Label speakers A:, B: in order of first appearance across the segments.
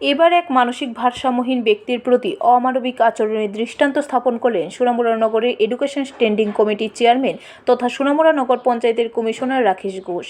A: এবার এক মানসিক ভারসাম্যহীন ব্যক্তির প্রতি অমানবিক আচরণের দৃষ্টান্ত স্থাপন করলেন সোনামুড়া নগরের এডুকেশন স্ট্যান্ডিং কমিটির চেয়ারম্যান তথা সোনামুড়া নগর পঞ্চায়েতের কমিশনার রাকেশ ঘোষ।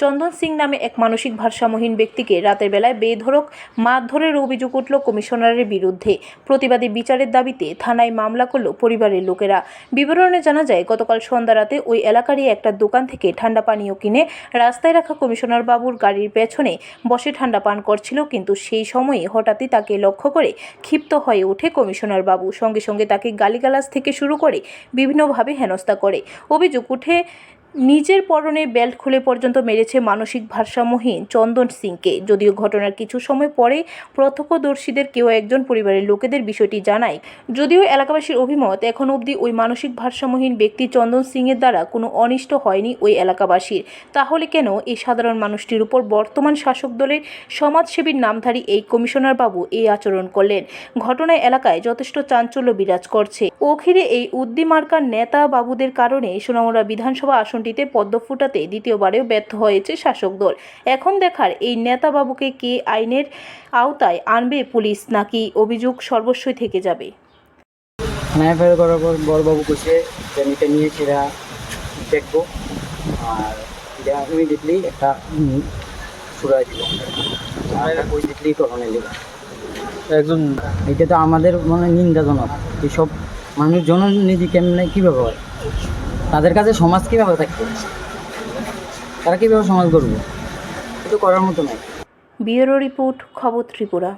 A: চন্দন সিং নামে এক মানসিক ভারসাম্যহীন ব্যক্তিকে রাতের বেলায় বেধরক মারধরের অভিযোগ উঠল কমিশনারের বিরুদ্ধে। প্রতিবাদী বিচারের দাবিতে থানায় মামলা করল পরিবারের লোকেরা। বিবরণে জানা যায়, গতকাল সন্ধ্যা রাতে ওই এলাকারই একটা দোকান থেকে ঠান্ডা পানীয় কিনে রাস্তায় রাখা কমিশনার বাবুর গাড়ির পেছনে বসে ঠান্ডা পান করছিল, কিন্তু সেই সময়ে হঠাৎই তাকে লক্ষ্য করে ক্ষিপ্ত হয়ে ওঠে কমিশনার বাবু। সঙ্গে সঙ্গে তাকে গালিগালাজ থেকে শুরু করে বিভিন্নভাবে হেনস্থা করে। অভিযোগ উঠে নিজের পরনে বেল্ট খুলে পর্যন্ত মেরেছে মানসিক ভারসাম্যহীন চন্দন সিংকে। যদিও ঘটনার কিছু সময় পরে প্রত্যক্ষদর্শীদের কেউ একজন পরিবারের লোকেদের বিষয়টি জানায়। যদিও এলাকাবাসীর অভিমত, এখন অবধি ওই মানসিক ভারসাম্যহীন ব্যক্তি চন্দন সিংয়ের দ্বারা কোনো অনিষ্ট হয়নি ওই এলাকাবাসীর। তাহলে কেন এই সাধারণ মানুষটির উপর বর্তমান শাসক দলের সমাজসেবীর নামধারী এই কমিশনার বাবু এই আচরণ করলেন? ঘটনায় এলাকায় যথেষ্ট চাঞ্চল্য বিরাজ করছে। ঘিরে এই উদ্দিমার্কার নেতা বাবুদের কারণে সোনামুড়া বিধানসভা আসনটিতে পদ্ম ফুটাতে দ্বিতীয়বারেও ব্যর্থ হয়েছে শাসক দল। এখন দেখার এই নেতা বাবুকে কে আইনের আওতায় আনবে পুলিশ নাকি অভিযোগ সর্বস্বই থেকে যাবে?
B: থানায় ফের করার পর বড়বাবু কইছে যে আমি এটা নিয়ে সেটা দেখব আর এটা ইমিডিয়েটলি একটা সুরাই ইমিডিয়েটলি তখন
C: একজন
B: এটা তো আমাদের মানে নিন্দাজনক। এইসব মানুষজন নিজে কেমনে কীভাবে হয়? তাদের কাছে সমাজ কীভাবে থাকবে? তারা কীভাবে সমাজ করবে কিছু করার মতো নয়
A: ব্যুরো রিপোর্ট, খবর ত্রিপুরা।